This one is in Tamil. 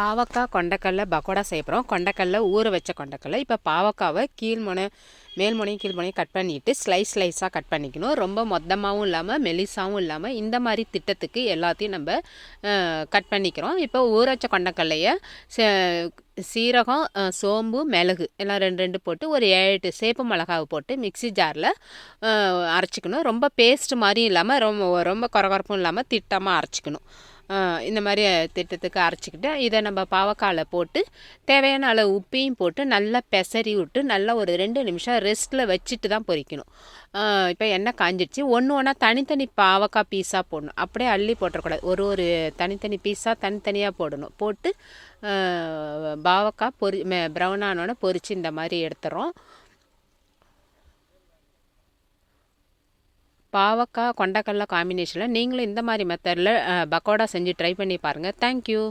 பாவக்காய் கொண்டக்கடலை பக்கோடா செய்ய போகிறோம் கொண்டக்கடலை ஊற வச்ச கொண்டக்கடலை இப்போ பாவக்காவை கீழ்முனை மேல்முனையும் கீழ்முனையும் கட் பண்ணிவிட்டு ஸ்லைஸ் ஸ்லைஸாக கட் பண்ணிக்கணும். ரொம்ப மொத்தமாகவும் இல்லாமல் மெலிசாகவும் இல்லாமல் இந்த மாதிரி திட்டத்துக்கு எல்லாத்தையும் நம்ம கட் பண்ணிக்கிறோம். இப்போ ஊற வச்ச கொண்டக்கடலையை சீரகம் சோம்பு மிளகு எல்லாம் ரெண்டு ரெண்டு போட்டு ஒரு ஏழு எட்டு சேப்பு மிளகாவை போட்டு மிக்சி ஜாரில் அரைச்சிக்கணும். ரொம்ப பேஸ்ட் மாதிரி இல்லாமல் ரொம்ப ரொம்ப குறகுறப்பும் இல்லாமல் திட்டமாக அரைச்சிக்கணும். இந்த மாதிரி திட்டத்துக்கு அரைச்சிக்கிட்டு இதை நம்ம பாவக்காயில் போட்டு தேவையான அளவு உப்பையும் போட்டு நல்லா பெசரி விட்டு நல்லா ஒரு ரெண்டு நிமிஷம் ரெஸ்ட்டில் வச்சுட்டு தான் பொரிக்கணும் இப்போ எண்ணெய் காஞ்சிடுச்சு. ஒன்று ஒன்றா தனித்தனி பாவக்காய் பீஸாக போடணும். அப்படியே அள்ளி போட்டுறக்கூடாது. ஒரு ஒரு தனித்தனி பீஸாக தனித்தனியாக போடணும். போட்டு பாவக்காய் பொரி ப்ரௌன் ஆனோடனே பொரித்து இந்த மாதிரி எடுத்துகிறோம் பாவக்காய் கொண்டக்கடலை காம்பினேஷனில் நீங்களும் இந்த மாதிரி மெத்தடில் பக்கோடா செஞ்சு ட்ரை பண்ணி பாருங்கள் தேங்க்யூ